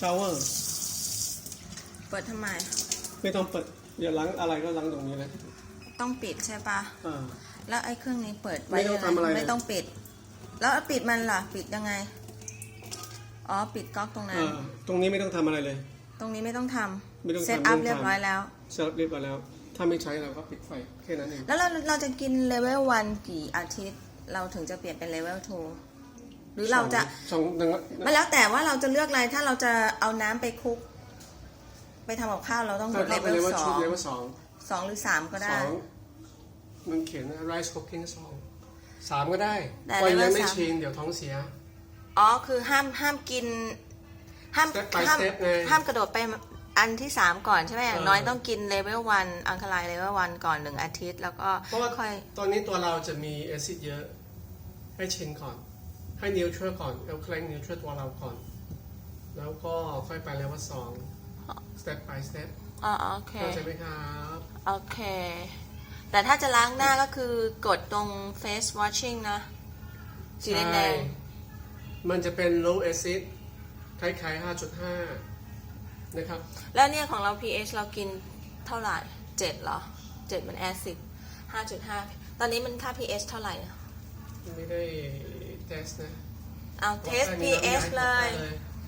shower เปิดทำไม ไม่ต้องเปิดอย่าล้างอะไรก็ล้างตรงนี้เลยต้องปิดใช่ปะ อ่า แล้วไอ้เครื่องนี้เปิดไว้ไม่ต้องทำอะไรเลย ไม่ต้องปิด แล้วปิดมันล่ะ ปิดยังไง อ๋อ ปิดก๊อกตรงนั้น อ่าตรงนี้ไม่ต้องทำอะไรเลย ตรงนี้ไม่ต้องทไม่ต้องำทำเซตอัพไม่ต้องทำ เรียบร้อยแล้ว เสร็จเรียบร้อยแล้ว ถ้าไม่ใช้เราก็ปิดไฟแค่นั้นเอง แล้วเราเราจะกินเลเวลวันกี่อาทิตย์ เราถึงจะเปลี่ยนเป็นเลเวล 2 หรือเราจะสองสองไม่แล้วแต่ว่าเราจะเลือกอะไรถ้าเราจะเอาน้ำไปคลุก ไปทำกับข้าวเราต้องถ้าเลถ้าเวเป็นลเลเวลสอชุดงเลเวลสองสองหรือสามก็สได้ องมันเขียน rice cooking สองสามก็ได้แต่วันยัง level ไม่สาม ชินเดี๋ยวท้องเสีย อ๋อคือห้ามห้ามกิน ห้าม Step by ห้าม step ไงห้ามกระโดดไปอันที่สามก่อนใช่ไหมอย่างเออน้อยต้องกินเลเวลวันอังคลายเลเวลวันก่อนหนึ่งอาทิตย์ แล้วก็เพราะว่าค่อยตอนนี้ตัวเราจะมีแอซิดเยอะ ให้ชินก่อน ให้นิวทรัลก่อนเอาเคลงนิวทรัลตัวเราก่อน แล้วก็ค่อยไปเลเวลสอง step by step อ๋อโอเคเข้าใจไหมครับโอเค แต่ถ้าจะล้างหน้าก็คือกดตรง face washing นะ สีแดใช่งมันจะเป็น low acid คล้ายๆ5.5 นะครับๆแล้วเนี่ยของเรา pH เรากินเท่าไหร่เจ็ดเหรอเจ็ดมันแอซิดห้าจุดห้าตอนนี้มันค่า pH เท่าไหร่อะไม่ได้ เทสนะเอาเทสบอกแค่นี้ pH แล้วเลยไม่ให้